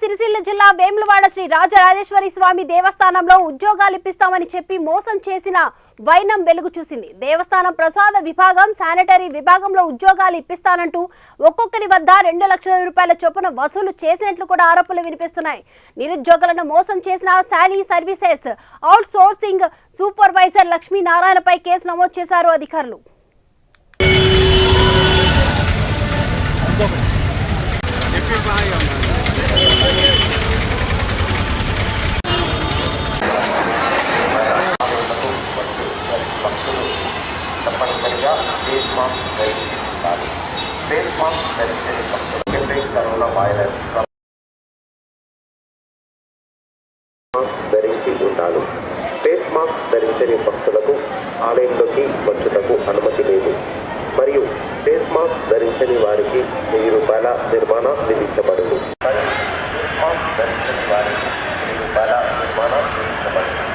సిరిసిల్ల జిల్లా వేములవాడ శ్రీ రాజరాజేశ్వరి స్వామి దేవస్థానంలో ఉద్యోగాలు ఇప్పిస్తామని చెప్పి మోసం చేసిన వైనం వెలుగు చూసింది. దేవస్థానం ప్రసాద విభాగం శానిటరీ విభాగంలో ఉద్యోగాలు ఇప్పిస్తానంటూ ఒక్కొక్కరి వద్ద రెండు లక్షల రూపాయల చొప్పున వసూలు చేసినట్లు కూడా ఆరోపణలు వినిపిస్తున్నాయి. నిరుద్యోగులను మోసం చేసిన శాలీ సర్వీసెస్ అవుట్ సోర్సింగ్ సూపర్వైజర్ లక్ష్మీనారాయణపై కేసు నమోదు చేశారు అధికారులు. ఫేస్ మాస్క్ ధరించి ఉండాలి ఫేస్ మాస్క్ ధరించని భక్తులు కెఫే కరోనా వైరస్ ధరించి ఉండాలి ఫేస్ మాస్క్ ధరించని భక్తులకు ఆలయంలోకి వచ్చుటకు అనుమతి లేదు మరియు ఫేస్ మాస్క్ ధరించని వారికి వెయ్యి రూపాయల నిర్మాణం విధించబడదు మరియు ఫేస్ మాస్క్ ధరించని వారికి వెయ్యి రూపాయల నిర్మాణం విధించబడును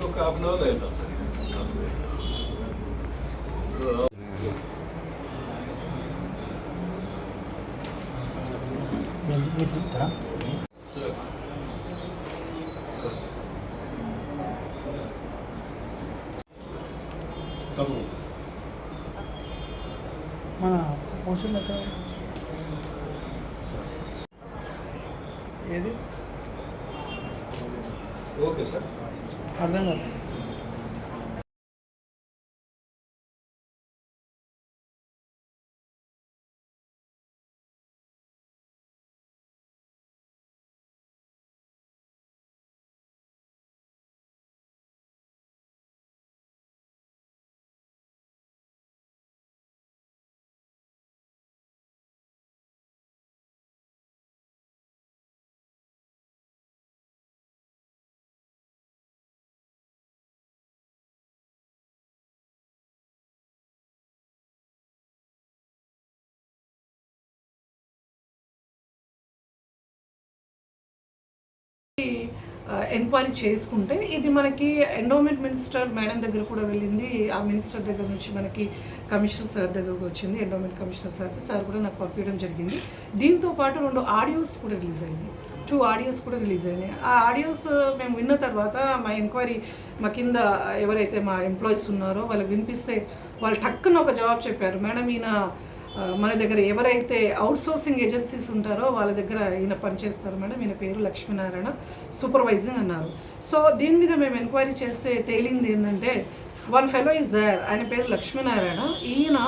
ఒక హాఫ్ అన్ అవర్లో వెళ్తాం సార్ సార్ సార్ తప్పకుండా సార్ మన పోషన్ ఎక్కడ ఏది ఓకే సార్ అర్థం కాదు ఎంక్వైరీ చేసుకుంటే ఇది మనకి ఎండోమెంట్ మినిస్టర్ మేడం దగ్గర కూడా వెళ్ళింది. ఆ మినిస్టర్ దగ్గర నుంచి మనకి కమిషనర్ సార్ దగ్గరకు వచ్చింది. ఎండోమెంట్ కమిషనర్ సార్ సార్ కూడా నాకు పంపించడం జరిగింది. దీంతో పాటు రెండు ఆడియోస్ కూడా రిలీజ్ అయింది టూ ఆడియోస్ కూడా రిలీజ్ అయినాయి. ఆ ఆడియోస్ మేము విన్న తర్వాత మా ఎంక్వైరీ మా కింద ఎవరైతే మా ఎంప్లాయీస్ ఉన్నారో వాళ్ళకి వినిపిస్తే వాళ్ళు టక్కున ఒక జవాబు చెప్పారు. మేడం ఈయన మన దగ్గర ఎవరైతే అవుట్సోర్సింగ్ ఏజెన్సీస్ ఉంటారో వాళ్ళ దగ్గర ఈయన పనిచేస్తారు మేడం. ఈయన పేరు లక్ష్మీనారాయణ సూపర్వైజింగ్ అన్నారు. సో దీని మీద మేము ఎంక్వైరీ చేస్తే తేలింది ఏంటంటే వన్ ఫెలో ఇస్ దర్ ఆయన పేరు లక్ష్మీనారాయణ. ఈయన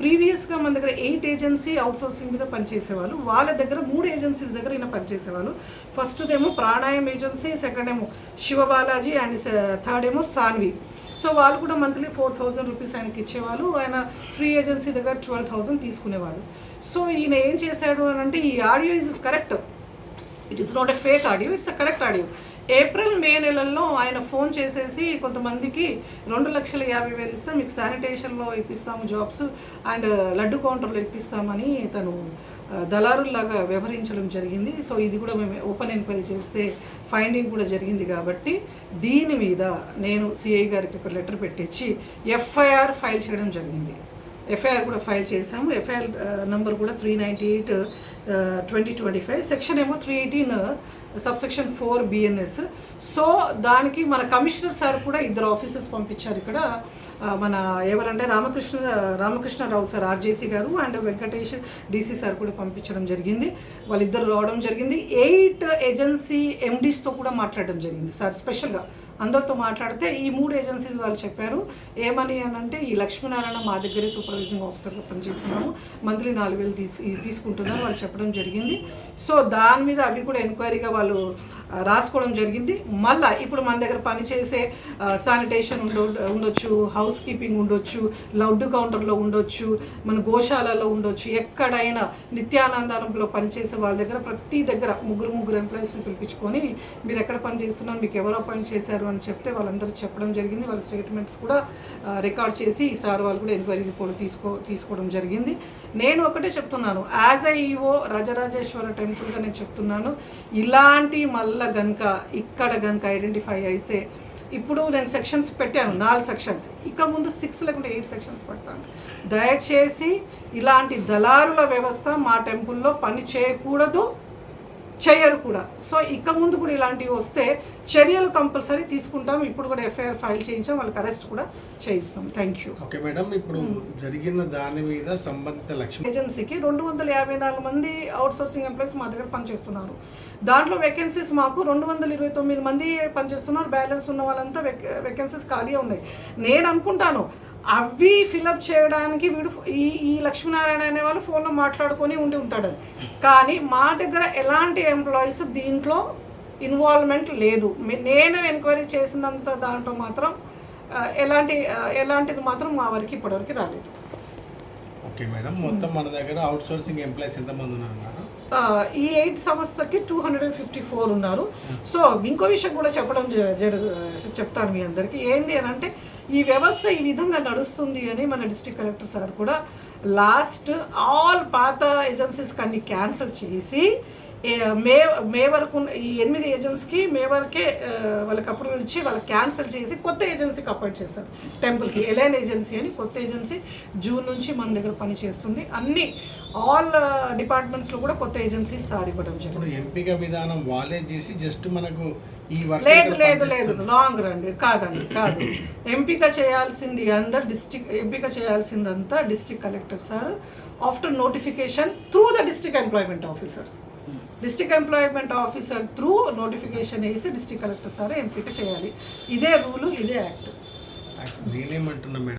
ప్రీవియస్గా మన దగ్గర ఎయిట్ ఏజెన్సీ అవుట్సోర్సింగ్ మీద పనిచేసేవాళ్ళు. వాళ్ళ దగ్గర మూడు ఏజెన్సీస్ దగ్గర ఈయన పనిచేసేవాళ్ళు. ఫస్ట్ ప్రాణాయం ఏజెన్సీ సెకండ్ ఏమో శివబాలాజీ అండ్ థర్డ్ ఏమో సాన్వి. సో వాళ్ళు కూడా మంత్లీ ఫోర్ థౌజండ్ రూపీస్ ఆయనకి ఇచ్చేవాళ్ళు. ఆయన ఫ్రీ ఏజెన్సీ దగ్గర ట్వెల్వ్ థౌజండ్ తీసుకునేవాళ్ళు. సో ఈయన ఏం చేశాడు అని అంటే ఈ audio is correct it is not a fake audio it's a correct audio April May నెలల్లో ఆయన ఫోన్ చేసేసి కొంతమందికి రెండు లక్షల యాభై వేలు ఇస్తాం మీకు శానిటేషన్లో ఇప్పిస్తాము జాబ్స్ అండ్ లడ్డు కౌంటర్లో ఇప్పిస్తామని తను దళారుల్లాగా వ్యవహరించడం జరిగింది. సో ఇది కూడా మేము ఓపెన్ ఎంక్వైరీ చేస్తే ఫైండింగ్ కూడా జరిగింది కాబట్టి దీని మీద నేను సిఐ గారికి ఒక లెటర్ పెట్టించి ఎఫ్ఐఆర్ ఫైల్ చేయడం జరిగింది. ఎఫ్ఐఆర్ కూడా ఫైల్ చేసాము ఎఫ్ఐఆర్ నెంబర్ కూడా three ninety eight twenty twenty five section ఏమో three eighteen subsection four BNS. So దానికి మన కమిషనర్ సార్ కూడా ఇద్దరు ఆఫీసర్స్ పంపించారు ఇక్కడ. మన ఎవరంటే రామకృష్ణ రామకృష్ణరావు సార్ ఆర్జేసీ గారు అండ్ వెంకటేష్ డీసీ సార్ కూడా పంపించడం జరిగింది. వాళ్ళిద్దరు రావడం జరిగింది. ఎయిట్ ఏజెన్సీ ఎండీస్తో కూడా మాట్లాడడం జరిగింది సార్ స్పెషల్గా అందరితో మాట్లాడితే ఈ మూడు ఏజెన్సీస్ వాళ్ళు చెప్పారు. ఏమని అని అంటే ఈ లక్ష్మీనారాయణ మా దగ్గరే సూపర్వైజింగ్ ఆఫీసర్గా పనిచేస్తున్నాము. మంత్లీ నాలుగు వేలు తీసు తీసుకుంటున్నారు వాళ్ళు చెప్పడం జరిగింది. సో దాని మీద అవి కూడా ఎంక్వైరీగా వాళ్ళు వాళ్ళు రాసుకోవడం జరిగింది. మళ్ళీ ఇప్పుడు మన దగ్గర పనిచేసే శానిటేషన్ ఉండ ఉండొచ్చు హౌస్ కీపింగ్ ఉండొచ్చు లౌడ్ కౌంటర్లో ఉండొచ్చు మన గోశాలలో ఉండొచ్చు ఎక్కడైనా నిత్యానందంలో పనిచేసే వాళ్ళ దగ్గర ప్రతి దగ్గర ముగ్గురు ముగ్గురు ఎంప్లాయీస్ని పిలిపించుకొని మీరు ఎక్కడ పని చేస్తున్నారు? మీకు ఎవరు అపాయింట్ చేశారు? అని చెప్తే వాళ్ళందరూ చెప్పడం జరిగింది. వాళ్ళ స్టేట్మెంట్స్ కూడా రికార్డ్ చేసి ఈసారి వాళ్ళు కూడా ఎంక్వైరీ రిపోర్ట్ తీసుకో తీసుకోవడం జరిగింది. నేను ఒకటే చెప్తున్నాను. యాజ్ ఐఓ రాజరాజేశ్వర టెంపుల్గా నేను చెప్తున్నాను. ఇలా ఇలాంటి మళ్ళా గనుక ఇక్కడ గనుక ఐడెంటిఫై అయితే ఇప్పుడు నేను సెక్షన్స్ పెట్టాను నాలుగు సెక్షన్స్ ఇక ముందు సిక్స్ లేకుంటే ఎయిట్ సెక్షన్స్ పెడతాను. దయచేసి ఇలాంటి దళారుల వ్యవస్థ మా టెంపుల్లో పని చేయకూడదు. చేయరు కూడా. సో ఇక ముందు కూడా ఇలాంటివి వస్తే చర్యలు కంపల్సరీ తీసుకుంటాం. ఇప్పుడు కూడా ఎఫ్ఐఆర్ ఫైల్ చేయించాం. వాళ్ళకి అరెస్ట్ కూడా చేయిస్తాం. Thank you. ఓకే మేడం ఇప్పుడు జరిగిన దాని మీద సంబంధిత లక్ష్మి ఏజెన్సీకి రెండు వందల యాభై నాలుగు మంది అవుట్ సోర్సింగ్ ఎంప్లాయీస్ మా దగ్గర పనిచేస్తున్నారు. దాంట్లో వేకెన్సీస్ మాకు రెండు వందల ఇరవై తొమ్మిది మంది పనిచేస్తున్నారు. బ్యాలెన్స్ ఉన్న వాళ్ళంతా వేకెన్సీస్ ఖాళీగా ఉన్నాయి. నేను అనుకుంటాను అవి ఫిలప్ చేయడానికి వీడు ఈ ఈ లక్ష్మీనారాయణ అనే వాళ్ళు ఫోన్లో మాట్లాడుకొని ఉండి ఉంటాడని. కానీ మా దగ్గర ఎలాంటి ఎంప్లాయీస్ దీంట్లో ఇన్వాల్వ్మెంట్ లేదు. నేను ఎంక్వైరీ చేసినంత దాంట్లో మాత్రం ఎలాంటి ఎలాంటిది మాత్రం మా వరకు ఇప్పటివరకు రాలేదు. Okay madam. మొత్తం మన దగ్గర అవుట్ సోర్సింగ్ ఎంప్లాయీస్ ఎంతమంది ఉన్నారు ఈ ఎయిట్ సంస్థకి two hundred and fifty four ఉన్నారు సో ఇంకో విషయం కూడా చెప్పడం జ- జరుగు చెప్తాను మీ అందరికీ. ఏంది అని అంటే ఈ వ్యవస్థ ఈ విధంగా నడుస్తుంది అని మన డిస్ట్రిక్ట్ కలెక్టర్ సార్ కూడా లాస్ట్ ఆల్ పాత ఏజెన్సీస్కి అన్ని క్యాన్సిల్ చేసి మే మే వరకు ఈ ఎనిమిది ఏజెన్సీకి మే వరకే వాళ్ళకి అప్రూవల్ ఇచ్చి వాళ్ళకి క్యాన్సిల్ చేసి కొత్త ఏజెన్సీకి అపాయింట్ చేశారు. టెంపుల్కి ఎలైన్ ఏజెన్సీ అని కొత్త ఏజెన్సీ జూన్ నుంచి మన దగ్గర పని చేస్తుంది అన్ని ఆల్ డిపార్ట్మెంట్స్లో కూడా కొత్త ఏజెన్సీస్ సార్ ఇవ్వడం జరిగింది. ఎంపిక విధానం వాళ్ళే చేసి జస్ట్ మనకు ఈ లేదు లేదు లేదు. రాంగ్ రండి కాదండి కాదు. ఎంపిక చేయాల్సింది అందరు డిస్టిక్ ఎంపిక చేయాల్సిందంతా district collector sir. After notification through the district employment officer district employment officer through notification వేసి డిస్టిక్ కలెక్టర్ సార్ ఎంపిక చేయాలి. ఇదే రూలు ఇదే యాక్ట్ నేనేమంటున్నా మేడం?